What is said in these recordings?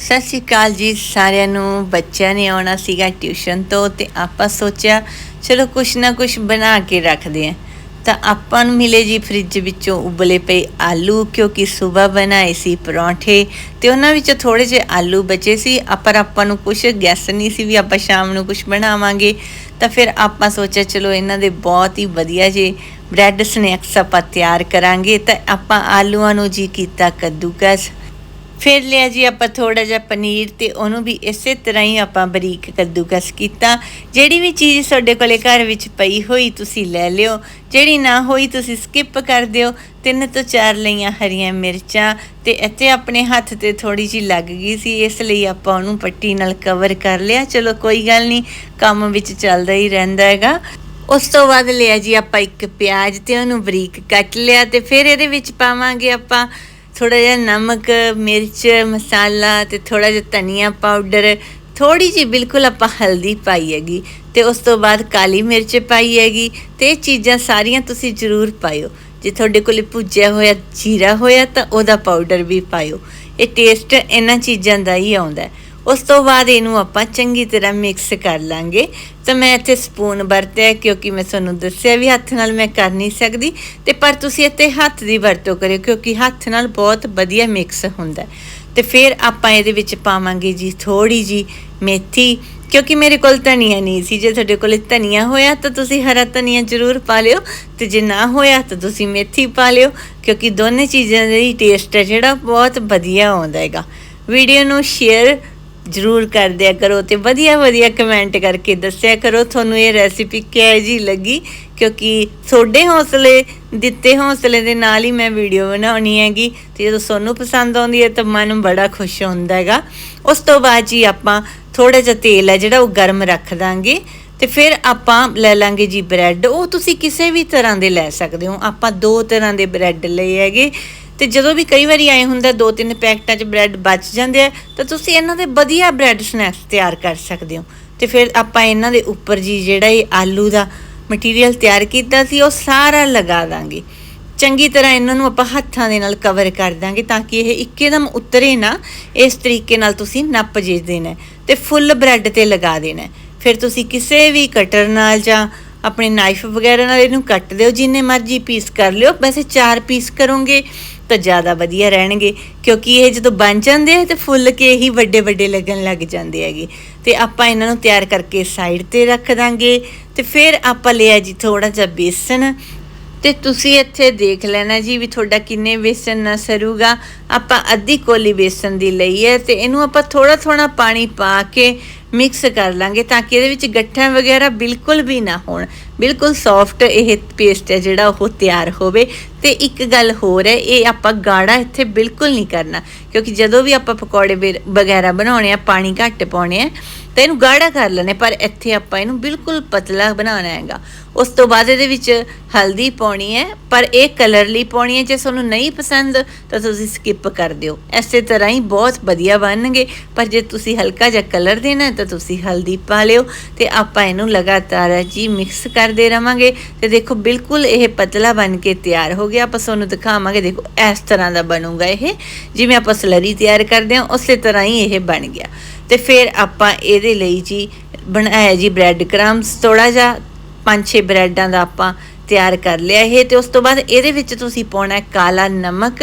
ਸਤਿ ਸ਼੍ਰੀ ਅਕਾਲ ਜੀ ਸਾਰਿਆਂ ਨੂੰ। ਬੱਚਿਆਂ ਨੇ ਆਉਣਾ ਸੀਗਾ ਟਿਊਸ਼ਨ ਤੋਂ ਤੇ ਆਪਾਂ ਸੋਚਿਆ, ਚਲੋ ਕੁਛ ਨਾ ਕੁਛ ਬਣਾ ਕੇ ਰੱਖਦੇ ਆਂ ਤਾਂ ਆਪਾਂ ਨੂੰ ਮਿਲੇ ਜੀ ਫ੍ਰਿਜ ਵਿੱਚੋਂ ਉਬਲੇ ਪਏ ਆਲੂ, ਕਿਉਂਕਿ ਸਵੇਰ ਬਣਾਏ ਸੀ ਪਰੌਂਠੇ ਤੇ ਉਹਨਾਂ ਵਿੱਚੋਂ ਥੋੜੇ ਜਿਹੇ ਆਲੂ ਬਚੇ ਸੀ। ਪਰ ਆਪਾਂ ਨੂੰ ਕੁਛ ਗੈਸ ਨਹੀਂ ਸੀ ਵੀ ਆਪਾਂ ਸ਼ਾਮ ਨੂੰ ਕੁਛ ਬਣਾਵਾਂਗੇ। ਤਾਂ ਫਿਰ ਆਪਾਂ ਸੋਚਿਆ, ਚਲੋ ਇਹਨਾਂ ਦੇ ਬਹੁਤ ਹੀ ਵਧੀਆ ਜੇ ਬ੍ਰੈਡ ਸਨੈਕਸ ਆਪਾਂ ਤਿਆਰ ਕਰਾਂਗੇ। ਤਾਂ ਆਪਾਂ ਆਲੂਆਂ ਨੂੰ ਜੀ ਕੀਤਾ ਕੱਦੂਕਸ। ਫਿਰ ਲਿਆ ਜੀ ਆਪਾਂ ਥੋੜਾ ਜਿਹਾ ਪਨੀਰ ਤੇ ਉਹਨੂੰ ਵੀ ਇਸੇ ਤਰ੍ਹਾਂ ਹੀ ਆਪਾਂ ਬਰੀਕ ਕੱਦੂਕਸ ਕੀਤਾ। ਜਿਹੜੀ ਵੀ ਚੀਜ਼ ਤੁਹਾਡੇ ਕੋਲੇ ਘਰ ਵਿੱਚ ਪਈ ਹੋਈ ਤੁਸੀਂ ਲੈ ਲਿਓ। ਜਿਹੜੀ ਨਾ ਹੋਈ ਤੁਸੀਂ ਸਕਿਪ ਕਰ ਦਿਓ। ਤਿੰਨ ਤੋਂ ਚਾਰ ਲਈਆਂ ਹਰੀਆਂ ਮਿਰਚਾਂ ਤੇ ਇੱਥੇ ਆਪਣੇ ਹੱਥ ਤੇ ਥੋੜੀ ਜੀ ਲੱਗ ਗਈ ਸੀ। ਇਸ ਲਈ ਆਪਾਂ ਉਹਨੂੰ ਪੱਟੀ ਨਾਲ ਕਵਰ ਕਰ ਲਿਆ। ਚਲੋ ਕੋਈ ਗੱਲ ਨਹੀਂ, ਕੰਮ ਵਿੱਚ ਚੱਲਦਾ ਹੀ ਰਹਿੰਦਾ ਹੈਗਾ। ਉਸ ਤੋਂ ਬਾਅਦ ਲਿਆ ਜੀ ਆਪਾਂ ਇੱਕ ਪਿਆਜ਼ ਤੇ ਉਹਨੂੰ ਬਰੀਕ ਕੱਟ ਲਿਆ ਤੇ ਫਿਰ ਇਹਦੇ ਵਿੱਚ ਪਾਵਾਂਗੇ ਆਪਾਂ ਥੋੜਾ ਜਿਹਾ ਨਮਕ, ਮਿਰਚ, ਮਸਾਲਾ ਤੇ ਥੋੜਾ ਜਿਹਾ ਧਨੀਆ ਪਾਊਡਰ ਥੋੜੀ ਜਿਹੀ ਬਿਲਕੁਲ ਆਪਾਂ ਹਲਦੀ ਪਾਈ ਹੈਗੀ ਤੇ ਉਸ ਤੋਂ ਬਾਅਦ ਕਾਲੀ ਮਿਰਚ ਪਾਈ ਹੈਗੀ ਤੇ ਇਹ ਚੀਜ਼ਾਂ ਸਾਰੀਆਂ ਤੁਸੀਂ ਜ਼ਰੂਰ ਪਾਇਓ। ਜੇ ਤੁਹਾਡੇ ਕੋਲੇ ਭੁੱਜਿਆ ਹੋਇਆ ਜੀਰਾ ਹੋਇਆ ਤਾਂ ਉਹਦਾ ਪਾਊਡਰ ਵੀ ਪਾਇਓ। ਇਹ ਟੇਸਟ ਇਹਨਾਂ ਚੀਜ਼ਾਂ ਦਾ ਹੀ ਆਉਂਦਾ ਹੈ। ਉਸ ਤੋਂ ਬਾਅਦ ਇਹਨੂੰ ਆਪਾਂ ਚੰਗੀ ਤਰ੍ਹਾਂ ਮਿਕਸ ਕਰ ਲਾਂਗੇ। ਤਾਂ ਮੈਂ ਇੱਥੇ ਸਪੂਨ ਵਰਤਿਆ ਕਿਉਂਕਿ ਮੈਂ ਤੁਹਾਨੂੰ ਦੱਸਿਆ ਵੀ ਹੱਥ ਨਾਲ ਮੈਂ ਕਰ ਨਹੀਂ ਸਕਦੀ। ਤੇ ਪਰ ਤੁਸੀਂ ਇੱਥੇ ਹੱਥ ਦੀ ਵਰਤੋਂ ਕਰਿਓ, ਕਿਉਂਕਿ ਹੱਥ ਨਾਲ ਬਹੁਤ ਵਧੀਆ ਮਿਕਸ ਹੁੰਦਾ ਹੈ। ਤੇ ਫਿਰ ਆਪਾਂ ਇਹਦੇ ਵਿੱਚ ਪਾਵਾਂਗੇ ਜੀ ਥੋੜੀ ਜੀ ਮੇਥੀ, ਕਿਉਂਕਿ ਮੇਰੇ ਕੋਲ ਧਨੀਆ ਨਹੀਂ ਸੀ। ਜੇ ਤੁਹਾਡੇ ਕੋਲ ਧਨੀਆ ਹੋਇਆ ਤਾਂ ਤੁਸੀਂ ਹਰਾ ਧਨੀਆ ਜ਼ਰੂਰ ਪਾ ਲਿਓ, ਤੇ ਜੇ ਨਾ ਹੋਇਆ ਤਾਂ ਤੁਸੀਂ ਮੇਥੀ ਪਾ ਲਿਓ, ਕਿਉਂਕਿ ਦੋਨੇ ਚੀਜ਼ਾਂ ਦਾ ਹੀ ਟੇਸਟ ਹੈ ਜਿਹੜਾ ਬਹੁਤ ਵਧੀਆ ਆਉਂਦਾ ਹੈਗਾ। ਵੀਡੀਓ ਨੂੰ ਸ਼ੇਅਰ ਜਰੂਰ ਕਰ ਦਿਆ ਕਰੋ ਤੇ ਵਧੀਆ ਵਧੀਆ ਕਮੈਂਟ ਕਰਕੇ ਦੱਸਿਆ ਕਰੋ। ਤੁਹਾਨੂੰ ਇਹ ਰੈਸਿਪੀ ਕਿਹੋ ਜੀ ਲੱਗੀ? ਕਿਉਂਕਿ ਤੁਹਾਡੇ ਹੌਸਲੇ, ਦਿੱਤੇ ਹੌਸਲੇ ਦੇ ਨਾਲ ਹੀ ਮੈਂ ਵੀਡੀਓ ਬਣਾਉਣੀ ਹੈਗੀ। ਤੇ ਜਦੋਂ ਤੁਹਾਨੂੰ ਪਸੰਦ ਆਉਂਦੀ ਹੈ ਤਾਂ ਮਨ ਬੜਾ ਖੁਸ਼ ਹੁੰਦਾ ਹੈਗਾ। ਉਸ ਤੋਂ ਬਾਅਦ ਜੀ ਆਪਾਂ ਥੋੜਾ ਜਿਹਾ ਤੇਲ ਹੈ ਜਿਹੜਾ ਉਹ ਗਰਮ ਰੱਖ ਦਾਂਗੇ। ਤੇ ਫਿਰ ਆਪਾਂ ਲੈ ਲਾਂਗੇ ਜੀ ਬ੍ਰੈਡ ਉਹ ਤੁਸੀਂ ਕਿਸੇ ਵੀ ਤਰ੍ਹਾਂ ਦੇ ਲੈ ਸਕਦੇ ਹੋ। ਆਪਾਂ ਦੋ ਤਰ੍ਹਾਂ ਦੇ ਬ੍ਰੈਡ ਲਏ ਹੈਗੇ। ਤੇ ਜਦੋਂ ਵੀ ਕਈ ਵਾਰੀ ਆਏ ਹੁੰਦਾ, ਦੋ ਤਿੰਨ ਪੈਕਟਾਂ 'ਚ ਬ੍ਰੈਡ ਬਚ ਜਾਂਦੇ ਆ, ਤਾਂ ਤੁਸੀਂ ਇਹਨਾਂ ਦੇ ਵਧੀਆ ਬ੍ਰੈਡ ਸਨੈਕਸ ਤਿਆਰ ਕਰ ਸਕਦੇ ਹੋ। ਤੇ ਫਿਰ ਆਪਾਂ ਇਹਨਾਂ ਦੇ ਉੱਪਰ ਜੀ ਜਿਹੜਾ ਇਹ ਆਲੂ ਦਾ ਮਟੀਰੀਅਲ ਤਿਆਰ ਕੀਤਾ ਸੀ, ਉਹ ਸਾਰਾ ਲਗਾ ਦਾਂਗੇ। ਚੰਗੀ ਤਰ੍ਹਾਂ ਇਹਨਾਂ ਨੂੰ ਆਪਾਂ ਹੱਥਾਂ ਦੇ ਨਾਲ ਕਵਰ ਕਰ ਦਾਂਗੇ ਤਾਂ ਕਿ ਇਹ ਇੱਕਦਮ ਉਤਰੇ ਨਾ, ਇਸ ਤਰੀਕੇ ਨਾਲ ਤੁਸੀਂ ਨੱਪ ਜੇ ਦੇਣਾ ਹੈ ਤੇ ਫੁੱਲ ਬ੍ਰੈਡ ਤੇ ਲਗਾ ਦੇਣਾ ਫਿਰ ਤੁਸੀਂ ਕਿਸੇ ਵੀ ਕਟਰ ਨਾਲ ਜਾਂ ਆਪਣੇ ਨਾਈਫ ਵਗੈਰਾ ਨਾਲ ਇਹਨੂੰ ਕੱਟ ਦਿਓ, ਜਿੰਨੇ ਮਰਜ਼ੀ ਪੀਸ ਕਰ ਲਿਓ, ਵੈਸੇ 4 ਪੀਸ ਕਰੋਗੇ। ਤਾਂ ਜ਼ਿਆਦਾ ਵਧੀਆ ਰਹਿਣਗੇ, ਕਿਉਂਕਿ ਇਹ ਜਦੋਂ ਬਣ ਜਾਂਦੇ ਆ ਤੇ ਫੁੱਲ ਕੇ ਹੀ ਵੱਡੇ ਵੱਡੇ ਲੱਗਣ ਲੱਗ ਜਾਂਦੇ ਹੈਗੇ। ਤੇ ਆਪਾਂ ਇਹਨਾਂ ਨੂੰ ਤਿਆਰ ਕਰਕੇ ਸਾਈਡ ਤੇ ਰੱਖ ਦਾਂਗੇ ਤੇ ਫਿਰ ਆਪਾਂ ਲਿਆ ਜੀ ਥੋੜਾ ਜਿਹਾ ਬੇਸਨ। ਤੇ ਤੁਸੀਂ ਇੱਥੇ ਦੇਖ ਲੈਣਾ ਜੀ ਵੀ ਤੁਹਾਡਾ ਕਿੰਨੇ ਬੇਸਨ ਨਾ ਸਰੂਗਾ। ਆਪਾਂ ਅੱਧੀ ਕੋਲੀ ਬੇਸਨ ਦੀ ਲਈ ਹੈ ਤੇ ਇਹਨੂੰ ਆਪਾਂ ਥੋੜਾ ਥੋੜਾ ਪਾਣੀ ਪਾ ਕੇ ਮਿਕਸ ਕਰ ਲਾਂਗੇ ਤਾਂ ਕਿ ਇਹਦੇ ਵਿੱਚ ਗੱਠਾਂ ਵਗੈਰਾ ਬਿਲਕੁਲ ਵੀ ਨਾ ਹੋਣ। ਬਿਲਕੁਲ ਸੌਫਟ ਇਹ ਪੇਸਟ ਹੈ ਜਿਹੜਾ ਉਹ ਤਿਆਰ ਹੋਵੇ। ਤੇ ਇੱਕ ਗੱਲ ਹੋਰ ਹੈ, ਇਹ ਆਪਾਂ ਗਾੜਾ ਇੱਥੇ ਬਿਲਕੁਲ ਨਹੀਂ ਕਰਨਾ। ਕਿਉਂਕਿ ਜਦੋਂ ਵੀ ਆਪਾਂ ਪਕੌੜੇ ਵੇ- ਵਗੈਰਾ ਬਣਾਉਣੇ ਆ, ਪਾਣੀ ਘੱਟ ਪਾਉਣੇ ਆ, ਤੇ ਇਹਨੂੰ ਗਾੜਾ ਕਰ ਲੈਣੇ ਪਰ ਇੱਥੇ ਆਪਾਂ ਇਹਨੂੰ ਬਿਲਕੁਲ ਪਤਲਾ ਬਣਾਉਣਾ ਹੈਗਾ। ਉਸ ਤੋਂ ਬਾਅਦ ਇਹਦੇ ਵਿੱਚ ਹਲਦੀ ਪਾਉਣੀ ਹੈ, ਪਰ ਇਹ ਕਲਰ ਲਈ ਪਾਉਣੀ ਹੈ। ਜੇ ਤੁਹਾਨੂੰ ਨਹੀਂ ਪਸੰਦ, ਤਾਂ ਤੁਸੀਂ ਸਕਿਪ ਕਰ ਦਿਓ। ਐਸੇ ਤਰ੍ਹਾਂ ਹੀ ਬਹੁਤ ਵਧੀਆ ਬਣਨਗੇ। ਪਰ ਜੇ ਤੁਸੀਂ ਹਲਕਾ ਜਿਹਾ ਕਲਰ ਦੇਣਾ ਤਾਂ ਤੁਸੀਂ ਹਲਦੀ ਪਾ ਲਿਓ ਤੇ ਆਪਾਂ ਇਹਨੂੰ ਲਗਾਤਾਰ ਜੀ ਮਿਕਸ ਕਰਦੇ ਰਵਾਂਗੇ। ਤੇ ਦੇਖੋ, ਬਿਲਕੁਲ ਇਹ ਪਤਲਾ ਬਣ ਕੇ ਤਿਆਰ ਹੋ ਗਿਆ। ਆਪਾਂ ਤੁਹਾਨੂੰ ਦਿਖਾਵਾਂਗੇ, ਦੇਖੋ, ਇਸ ਤਰ੍ਹਾਂ ਦਾ ਬਣੂਗਾ ਇਹ। ਜਿਵੇਂ ਆਪਾਂ ਸਲਰੀ ਤਿਆਰ ਕਰਦੇ ਹਾਂ, ਉਸੇ ਤਰ੍ਹਾਂ ਹੀ ਇਹ ਬਣ ਗਿਆ। ਤੇ ਫਿਰ ਆਪਾਂ ਇਹਦੇ ਲਈ ਜੀ ਬਣਾਇਆ ਜੀ ਬ੍ਰੈਡ ਕ੍ਰੰਬਸ ਥੋੜਾ ਜਿਹਾ ਪੰਜ ਛੇ ਬ੍ਰੈਡਾਂ ਦਾ ਆਪਾਂ ਤਿਆਰ ਕਰ ਲਿਆ ਇਹ। ਤੇ ਉਸ ਤੋਂ ਬਾਅਦ ਇਹਦੇ ਵਿੱਚ ਤੁਸੀਂ ਪਾਉਣਾ ਕਾਲਾ ਨਮਕ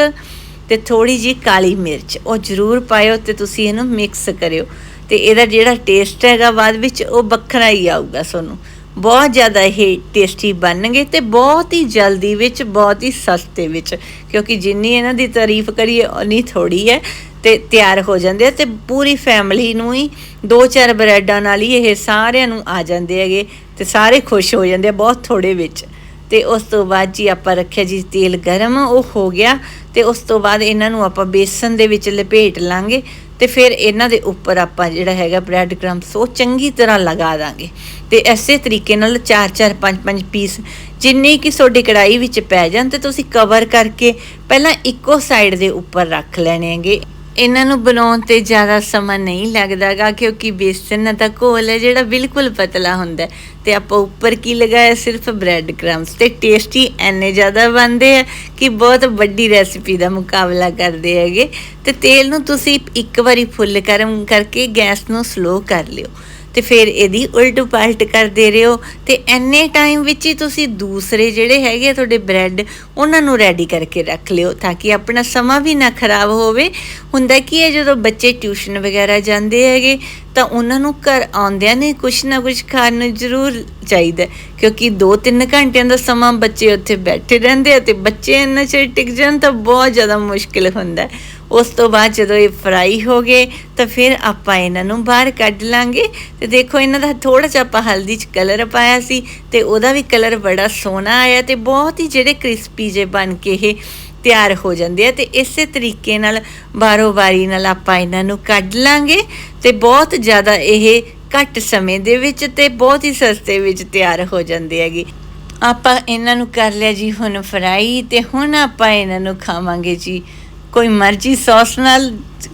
ਤੇ ਥੋੜੀ ਜੀ ਕਾਲੀ ਮਿਰਚ। ਉਹ ਜ਼ਰੂਰ ਪਾਇਓ ਤੇ ਤੁਸੀਂ ਇਹਨੂੰ ਮਿਕਸ ਕਰਿਓ। ਤੇ ਇਹਦਾ ਜਿਹੜਾ ਟੇਸਟ ਹੈਗਾ ਬਾਅਦ ਵਿੱਚ ਉਹ ਵੱਖਰਾ ਹੀ ਆਊਗਾ ਤੁਹਾਨੂੰ ਬਹੁਤ ਜ਼ਿਆਦਾ ਇਹ ਟੇਸਟੀ ਬਣਨਗੇ ਤੇ ਬਹੁਤ ਹੀ ਜਲਦੀ ਵਿੱਚ, ਬਹੁਤ ਹੀ ਸਸਤੇ ਵਿੱਚ। ਕਿਉਂਕਿ ਜਿੰਨੀ ਇਹਨਾਂ ਦੀ ਤਾਰੀਫ ਕਰੀਏ ਉਨੀ ਥੋੜੀ ਹੈ ਤੇ ਤਿਆਰ ਹੋ ਜਾਂਦੇ ਆ ਤੇ ਪੂਰੀ ਫੈਮਿਲੀ ਨੂੰ ਹੀ ਦੋ ਚਾਰ ਬ੍ਰੈਡਾਂ ਨਾਲ ਹੀ ਇਹ ਸਾਰਿਆਂ ਨੂੰ ਆ ਜਾਂਦੇ ਹੈਗੇ ਤੇ ਸਾਰੇ ਖੁਸ਼ ਹੋ ਜਾਂਦੇ ਆ ਬਹੁਤ ਥੋੜੇ ਵਿੱਚ। ਤੇ ਉਸ ਤੋਂ ਬਾਅਦ ਜੀ ਆਪਾਂ ਰੱਖਿਆ ਜੀ ਤੇਲ ਗਰਮ, ਉਹ ਹੋ ਗਿਆ ਤੇ ਉਸ ਤੋਂ ਬਾਅਦ ਇਹਨਾਂ ਨੂੰ ਆਪਾਂ ਬੇਸਨ ਦੇ ਵਿੱਚ ਲਪੇਟ ਲਾਂਗੇ ਤੇ ਫਿਰ ਇਹਨਾਂ ਦੇ ਉੱਪਰ ਆਪਾਂ ਜਿਹੜਾ ਹੈਗਾ ਬ੍ਰੈਡ ਕ੍ਰੰਬਸ ਉਹ ਚੰਗੀ ਤਰ੍ਹਾਂ ਲਗਾ ਦਾਂਗੇ। ਤੇ ਐਸੇ ਤਰੀਕੇ ਨਾਲ 4-4 5-5 ਪੀਸ ਜਿੰਨੀ ਕਿ ਤੁਹਾਡੀ ਕੜਾਈ ਵਿੱਚ ਪੈ ਜਾਣ ਤੇ ਤੁਸੀਂ ਕਵਰ ਕਰਕੇ ਪਹਿਲਾਂ ਇੱਕੋ ਸਾਈਡ ਦੇ ਉੱਪਰ ਰੱਖ ਲੈਣੇ ਹੈਗੇ। ਇਹਨਾਂ ਨੂੰ ਬਣਾਉਣ ਤੇ ਜ਼ਿਆਦਾ ਸਮਾਂ ਨਹੀਂ ਲੱਗਦਾਗਾ, ਕਿਉਂਕਿ ਬੇਸਨ ਦਾ ਘੋਲ ਹੈ, ਜਿਹੜਾ ਬਿਲਕੁਲ ਪਤਲਾ ਹੁੰਦਾ ਹੈ। ਤੇ ਆਪਾਂ ਉੱਪਰ ਕੀ ਲਗਾਇਆ? ਸਿਰਫ ਬ੍ਰੈਡ ਕ੍ਰੰਬਸ ਤੇ ਟੇਸਟੀ ਐਨੇ ਜ਼ਿਆਦਾ ਬਣਦੇ ਆ ਕਿ ਬਹੁਤ ਵੱਡੀ ਰੈਸਿਪੀ ਦਾ ਮੁਕਾਬਲਾ ਕਰਦੇ ਹੈਗੇ। ਤੇ ਤੇਲ ਨੂੰ ਤੁਸੀਂ ਇੱਕ ਵਾਰੀ ਫੁੱਲ ਗਰਮ ਕਰਕੇ ਗੈਸ ਨੂੰ ਸਲੋ ਕਰ ਲਿਓ। ਤੇ ਫਿਰ ਇਹਦੀ ਉਲਟ ਪਲਟ ਕਰਦੇ ਰਹੋ ਤੇ ਐਨੇ ਟਾਈਮ ਵਿੱਚ ਹੀ ਤੁਸੀਂ ਦੂਸਰੇ ਜਿਹੜੇ ਹੈਗੇ ਆ ਤੁਹਾਡੇ ਬ੍ਰੈਡ ਉਹਨਾਂ ਨੂੰ ਰੈਡੀ ਕਰਕੇ ਰੱਖ ਲਿਓ ਤਾਂ ਕਿ ਆਪਣਾ ਸਮਾਂ ਵੀ ਨਾ ਖਰਾਬ ਹੋਵੇ ਹੁੰਦਾ ਕੀ ਹੈ, ਜਦੋਂ ਬੱਚੇ ਟਿਊਸ਼ਨ ਵਗੈਰਾ ਜਾਂਦੇ ਹੈਗੇ, ਤਾਂ ਉਹਨਾਂ ਨੂੰ ਘਰ ਆਉਂਦਿਆਂ ਨੇ ਕੁਛ ਨਾ ਕੁਛ ਖਾਣ ਨੂੰ ਜ਼ਰੂਰ ਚਾਹੀਦਾ ਕਿਉਂਕਿ 2-3 ਘੰਟਿਆਂ ਦਾ ਸਮਾਂ ਬੱਚੇ ਉੱਥੇ ਬੈਠੇ ਰਹਿੰਦੇ ਆ ਤੇ ਬੱਚੇ ਇੰਨਾ ਚਿਰ ਟਿਕ ਜਾਣ ਤਾਂ ਬਹੁਤ ਜ਼ਿਆਦਾ ਮੁਸ਼ਕਿਲ ਹੁੰਦਾ ਹੈ। ਉਸ ਤੋਂ ਬਾਅਦ ਜਦੋਂ ਇਹ ਫਰਾਈ ਹੋ ਗਏ, ਤਾਂ ਫਿਰ ਆਪਾਂ ਇਹਨਾਂ ਨੂੰ ਬਾਹਰ ਕੱਢ ਲਾਂਗੇ। ਤੇ ਦੇਖੋ, ਇਹਨਾਂ ਦਾ ਥੋੜਾ ਜਿਹਾ ਆਪਾਂ ਹਲਦੀ ਚ ਕਲਰ ਪਾਇਆ ਸੀ ਤੇ ਉਹਦਾ ਵੀ ਕਲਰ ਬੜਾ ਸੋਹਣਾ ਆਇਆ ਤੇ ਬਹੁਤ ਹੀ ਜਿਹੜੇ ਕ੍ਰਿਸਪੀ ਜੇ ਬਣ ਕੇ ਇਹ ਤਿਆਰ ਹੋ ਜਾਂਦੇ ਆ। ਤੇ ਇਸੇ ਤਰੀਕੇ ਨਾਲ ਬਾਰੋ ਬਾਰੀ ਨਾਲ ਆਪਾਂ ਇਹਨਾਂ ਨੂੰ ਕੱਢ ਲਾਂਗੇ ਤੇ ਬਹੁਤ ਜ਼ਿਆਦਾ ਇਹ ਘੱਟ ਸਮੇਂ ਦੇ ਵਿੱਚ ਤੇ ਬਹੁਤ ਹੀ ਸਸਤੇ ਵਿੱਚ ਤਿਆਰ ਹੋ ਜਾਂਦੇ ਹੈਗੇ। ਆਪਾਂ ਇਹਨਾਂ ਨੂੰ ਕਰ ਲਿਆ ਜੀ ਹੁਣ ਫਰਾਈ ਤੇ ਹੁਣ ਆਪਾਂ ਇਹਨਾਂ ਨੂੰ ਖਾਵਾਂਗੇ ਜੀ। ਕੋਈ ਮਰਜ਼ੀ ਸੌਸ ਨਾਲ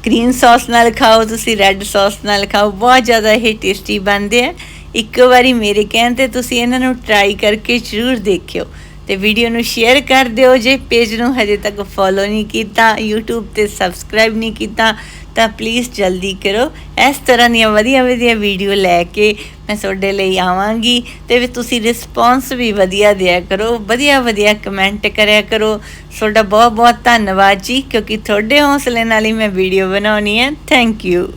ਗ੍ਰੀਨ ਸੌਸ ਨਾਲ ਖਾਓ, ਤੁਸੀਂ ਰੈੱਡ ਸੌਸ ਨਾਲ ਖਾਓ, ਬਹੁਤ ਜ਼ਿਆਦਾ ਇਹ ਟੇਸਟੀ ਬਣਦੇ ਆ। ਇੱਕ ਵਾਰੀ ਮੇਰੇ ਕਹਿਣ ਤੇ ਤੁਸੀਂ ਇਹਨਾਂ ਨੂੰ ਟਰਾਈ ਕਰਕੇ ਜ਼ਰੂਰ ਦੇਖਿਓ ਤੇ ਵੀਡੀਓ ਨੂੰ ਸ਼ੇਅਰ ਕਰ ਦਿਓ ਜੇ ਪੇਜ ਨੂੰ ਹਜੇ ਤੱਕ ਫੋਲੋ ਨਹੀਂ ਕੀਤਾ, YouTube ਤੇ ਸਬਸਕ੍ਰਾਈਬ ਨਹੀਂ ਕੀਤਾ ਤਾਂ ਪਲੀਜ਼ ਜਲਦੀ ਕਰੋ। ਇਸ ਤਰ੍ਹਾਂ ਦੀਆਂ ਵਧੀਆ ਵਧੀਆ ਵੀਡੀਓ ਲੈ ਕੇ ਮੈਂ ਤੁਹਾਡੇ ਲਈ ਆਵਾਂਗੀ ਤੇ ਵੀ ਤੁਸੀਂ ਰਿਸਪੌਂਸ ਵੀ ਵਧੀਆ ਦਿਆ ਕਰੋ, ਵਧੀਆ ਵਧੀਆ ਕਮੈਂਟ ਕਰਿਆ ਕਰੋ। ਤੁਹਾਡਾ ਬਹੁਤ ਬਹੁਤ ਧੰਨਵਾਦ ਜੀ, ਕਿਉਂਕਿ ਤੁਹਾਡੇ ਹੌਸਲੇ ਨਾਲ ਹੀ ਮੈਂ ਵੀਡੀਓ ਬਣਾਉਣੀ ਹੈ। Thank you